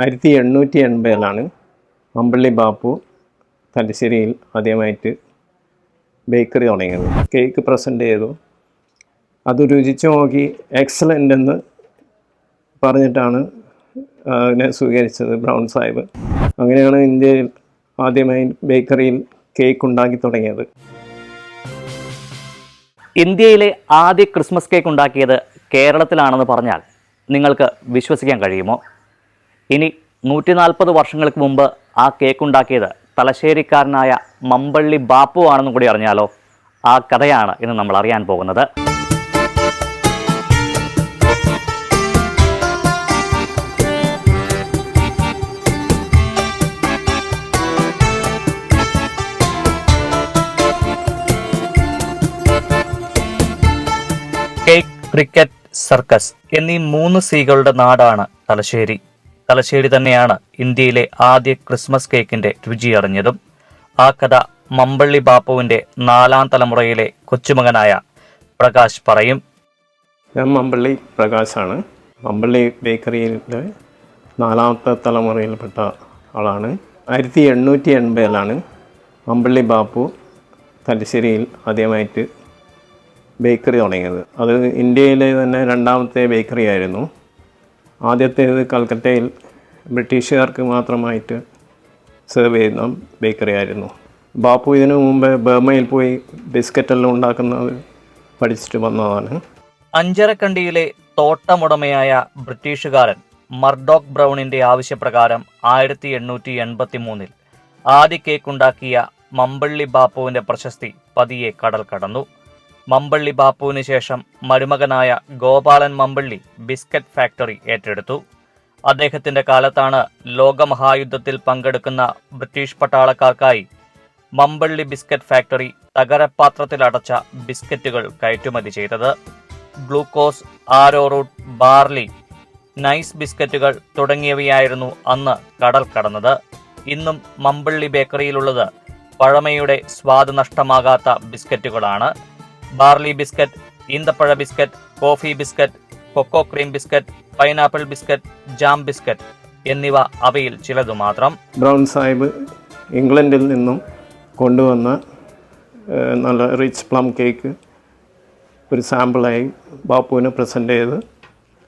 ആയിരത്തി എണ്ണൂറ്റി എൺപതിലാണ് അമ്പള്ളി ബാപ്പു തലശ്ശേരിയിൽ ആദ്യമായിട്ട് ബേക്കറി തുടങ്ങിയത്. കേക്ക് പ്രസന്റ് ചെയ്തു. അത് രുചിച്ചു നോക്കി എക്സലന്റ് എന്ന് പറഞ്ഞിട്ടാണ് അതിനെ സ്വീകരിച്ചത് ബ്രൗൺ സാഹിബ്. അങ്ങനെയാണ് ഇന്ത്യയിൽ ആദ്യമായി ബേക്കറിയിൽ കേക്ക് ഉണ്ടാക്കി തുടങ്ങിയത്. ഇന്ത്യയിലെ ആദ്യ ക്രിസ്മസ് കേക്ക് ഉണ്ടാക്കിയത് കേരളത്തിലാണെന്ന് പറഞ്ഞാൽ നിങ്ങൾക്ക് വിശ്വസിക്കാൻ കഴിയുമോ? ഇനി നൂറ്റി നാൽപ്പത് വർഷങ്ങൾക്ക് മുമ്പ് ആ കേക്ക് ഉണ്ടാക്കിയത് തലശ്ശേരിക്കാരനായ മമ്പള്ളി ബാപ്പു ആണെന്നും കൂടി അറിഞ്ഞാലോ ആ കഥയാണ് ഇന്ന് നമ്മൾ അറിയാൻ പോകുന്നത്. ക്രിക്കറ്റ് സർക്കസ് എന്നീ മൂന്ന് സീകളുടെ നാടാണ് തലശ്ശേരി. തലശ്ശേരി തന്നെയാണ് ഇന്ത്യയിലെ ആദ്യ ക്രിസ്മസ് കേക്കിന്റെ രുചി അറിഞ്ഞതും. ആ കഥ മമ്പള്ളി ബാപ്പുവിന്റെ നാലാം തലമുറയിലെ കൊച്ചുമകനായ പ്രകാശ് പറയും. ഞാൻ മമ്പള്ളി പ്രകാശാണ്. മമ്പള്ളി ബേക്കറിയിലെ നാലാമത്തെ തലമുറയിൽപ്പെട്ട ആളാണ്. ആയിരത്തി എണ്ണൂറ്റി എൺപതിലാണ് മമ്പള്ളി ബാപ്പു തലശ്ശേരിയിൽ ആദ്യമായിട്ട് ബേക്കറി തുടങ്ങിയത്. അത് ഇന്ത്യയിലെ തന്നെ രണ്ടാമത്തെ ബേക്കറി ആയിരുന്നു ആദ്യത്തേത് കൽക്കട്ടയിൽ ബ്രിട്ടീഷുകാർക്ക് മാത്രമായിട്ട് സെർവ് ചെയ്യുന്ന ബേക്കറി ആയിരുന്നു. ബാപ്പു ഇതിനു മുമ്പ് ബർമയിൽ പോയി ബിസ്ക്കറ്റെല്ലാം ഉണ്ടാക്കുന്നത് പഠിച്ചിട്ട് വന്നതാണ്. അഞ്ചരക്കണ്ടിയിലെ തോട്ടമുടമയായ ബ്രിട്ടീഷുകാരൻ മർഡോക് ബ്രൗണിന്റെ ആവശ്യപ്രകാരം ആയിരത്തി എണ്ണൂറ്റി എൺപത്തി മൂന്നിൽ ആദ്യ കേക്ക് ഉണ്ടാക്കിയ മമ്പള്ളി ബാപ്പുവിന്റെ പ്രശസ്തി പതിയെ കടൽ കടന്നു. മമ്പള്ളി ബാപ്പുവിന് ശേഷം മരുമകനായ ഗോപാലൻ മമ്പള്ളി ബിസ്ക്കറ്റ് ഫാക്ടറി ഏറ്റെടുത്തു. അദ്ദേഹത്തിന്റെ കാലത്താണ് ലോകമഹായുദ്ധത്തിൽ പങ്കെടുക്കുന്ന ബ്രിട്ടീഷ് പട്ടാളക്കാർക്കായി മമ്പള്ളി ബിസ്ക്കറ്റ് ഫാക്ടറി തകരപാത്രത്തിലടച്ച ബിസ്ക്കറ്റുകൾ കയറ്റുമതി ചെയ്തത്. Glucose arrowroot barley nice ബിസ്ക്കറ്റുകൾ തുടങ്ങിയവയായിരുന്നു അന്ന് കടൽ കടന്നത്. ഇന്നും മമ്പള്ളി ബേക്കറിയിലുള്ളത് പഴമയുടെ സ്വാദ് നഷ്ടമാകാത്ത ബിസ്ക്കറ്റുകളാണ്. Barley biscuit ഈന്തപ്പഴ biscuit coffee biscuit cocoa cream biscuit pineapple biscuit jam biscuit എന്നിവ അവയിൽ ചിലതു മാത്രം. ബ്രൗൺ സാഹിബ് ഇംഗ്ലണ്ടിൽ നിന്നും കൊണ്ടുവന്ന നല്ല റിച്ച് പ്ലം കേക്ക് ഒരു സാമ്പിളായി ബാപ്പുവിന് പ്രസന്റ് ചെയ്ത്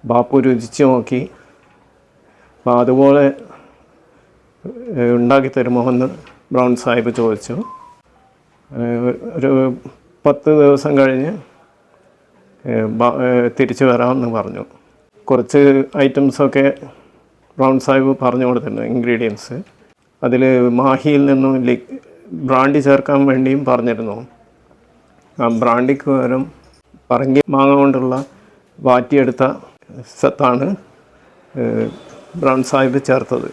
ബാപ്പു രുചിച്ച് നോക്കി. അപ്പോൾ അതുപോലെ ഉണ്ടാക്കി തരുമോ എന്ന് ബ്രൗൺ സാഹിബ് ചോദിച്ചു. ഒരു പത്ത് ദിവസം കഴിഞ്ഞ് തിരിച്ചു വരാമെന്ന് പറഞ്ഞു. കുറച്ച് ഐറ്റംസൊക്കെ ബ്രൗൺ സാഹിബ് പറഞ്ഞു കൊടുത്തിട്ടുണ്ട് ഇൻഗ്രീഡിയൻസ് അതിൽ മാഹിയിൽ നിന്നും ലി ബ്രാണ്ടി ചേർക്കാൻ വേണ്ടിയും പറഞ്ഞിരുന്നു. ആ ബ്രാണ്ടിക്ക് പകരം പറങ്കി മാങ്ങ കൊണ്ടുള്ള വാറ്റിയെടുത്ത സത്താണ് ബ്രൗൺ സാഹിബ് ചേർത്തത്.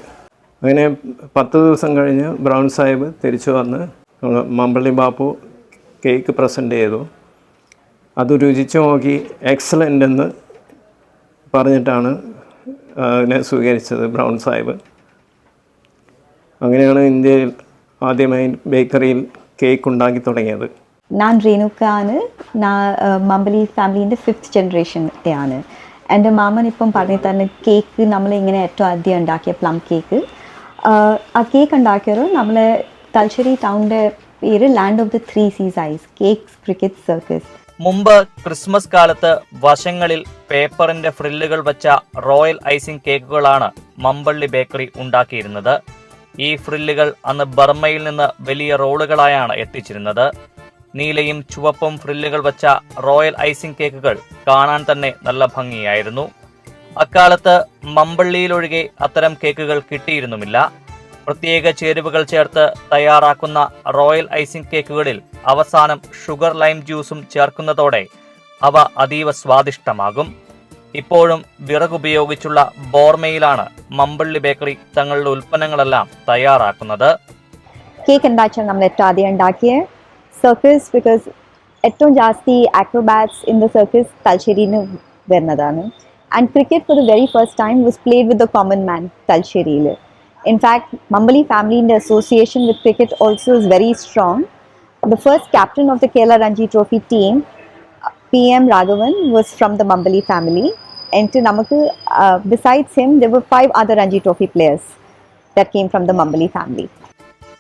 അങ്ങനെ പത്ത് ദിവസം കഴിഞ്ഞ് ബ്രൗൺ സാഹിബ് തിരിച്ചു വന്ന് മമ്പള്ളി ബാപ്പു കേക്ക് പ്രസന്റ് ചെയ്തു. അത് രുചിച്ച് നോക്കി എക്സലന്റ് എന്ന് പറഞ്ഞിട്ടാണ് അതിനെ സ്വീകരിച്ചത് ബ്രൗൺ സാഹിബ്. അങ്ങനെയാണ് ഇന്ത്യയിൽ ആദ്യമായി ബേക്കറിയിൽ കേക്ക് ഉണ്ടാക്കി തുടങ്ങിയത്. ഞാൻ റീനുക്കാണ് ഞാൻ മമ്പലി ഫാമിലിന്റെ ഫിഫ്ത്ത് ജനറേഷന്റെ എന്റെ മാമൻ ഇപ്പം പറഞ്ഞു തന്നെ കേക്ക് നമ്മൾ ഇങ്ങനെ ഏറ്റവും ആദ്യം ഉണ്ടാക്കിയ പ്ലം കേക്ക് ആ കേക്ക് ഉണ്ടാക്കിയത് നമ്മൾ തലശ്ശേരി ടൗണിന്റെ പേര് land of the three Cs ice cake cricket circus മുമ്പ് ക്രിസ്മസ് കാലത്ത് വശങ്ങളിൽ പേപ്പറിന്റെ ഫ്രില്ലുകൾ വച്ച റോയൽ ഐസിംഗ് കേക്കുകളാണ് മമ്പള്ളി ബേക്കറി ഉണ്ടാക്കിയിരുന്നത്. ഈ ഫ്രില്ലുകൾ അന്ന് ബർമ്മയിൽ നിന്ന് വലിയ റോളുകളായാണ് എത്തിച്ചിരുന്നത്. നീലയും ചുവപ്പും ഫ്രില്ലുകൾ വച്ച റോയൽ ഐസിംഗ് കേക്കുകൾ കാണാൻ തന്നെ നല്ല ഭംഗിയായിരുന്നു. അക്കാലത്ത് മമ്പള്ളിയിലൊഴികെ അത്തരം കേക്കുകൾ കിട്ടിയിരുന്നുമില്ല. പ്രത്യേക ചേരുവകൾ ചേർത്ത് തയ്യാറാക്കുന്ന റോയൽ ഐസിംഗ് കേക്കുകളിൽ അവസാനം ഷുഗർ ലൈം ജ്യൂസും ചേർക്കുന്നതോടെ അവ അതീവ സ്വാദിഷ്ടമാകും. ഇപ്പോഴും വിറകുപയോഗിച്ചുള്ള ബോർമയിലാണ് മമ്പള്ളി ബേക്കറി തങ്ങളുടെ ഉൽപ്പന്നങ്ങളെല്ലാം തയ്യാറാക്കുന്നത്. കേക്ക് ഉണ്ടാക്കിയാൽ നമ്മൾ ഏറ്റവും ആദ്യം ഉണ്ടാക്കിയ. സർക്കസ് ബിക്കോസ് ഏറ്റവും ജാസ്തി ആക്രോബാറ്റ്സ് ഇൻ ദ സർക്കസ് തലശ്ശേരിയിൽ നിന്ന് വരുന്നതാണ് and cricket for the very first time was played with the common man തലശ്ശേരിയിൽ in fact Mambally ഫാമിലിന്റെ association with cricket also is very strong the first captain of the Kerala Ranji trophy team P M Raghavan was from the Mambally family എന്നിട്ട് നമുക്ക് besides him there were five other Ranji trophy players that came from the Mambally family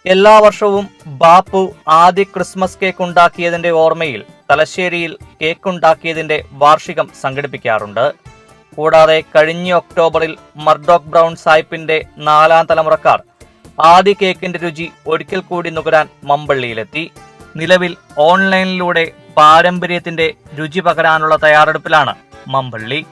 എല്ലാ വർഷവും ബാപ്പു ആദ്യ Christmas cake ഉണ്ടാക്കിയതിന്റെ ഓർമ്മയിൽ തലശ്ശേരിയിൽ cake ഉണ്ടാക്കിയതിന്റെ വാർഷികം സംഘടിപ്പിക്കാറുണ്ട്. കൂടാതെ കഴിഞ്ഞ ഒക്ടോബറിൽ മർഡോക് ബ്രൗൺ സായിപ്പിന്റെ നാലാം തലമുറക്കാർ ആദ്യ കേക്കിന്റെ രുചി ഒരിക്കൽ കൂടി നുകരാൻ മമ്പള്ളിയിലെത്തി. നിലവിൽ ഓൺലൈനിലൂടെ പാരമ്പര്യത്തിന്റെ രുചി പകരാനുള്ള തയ്യാറെടുപ്പിലാണ് മമ്പള്ളി.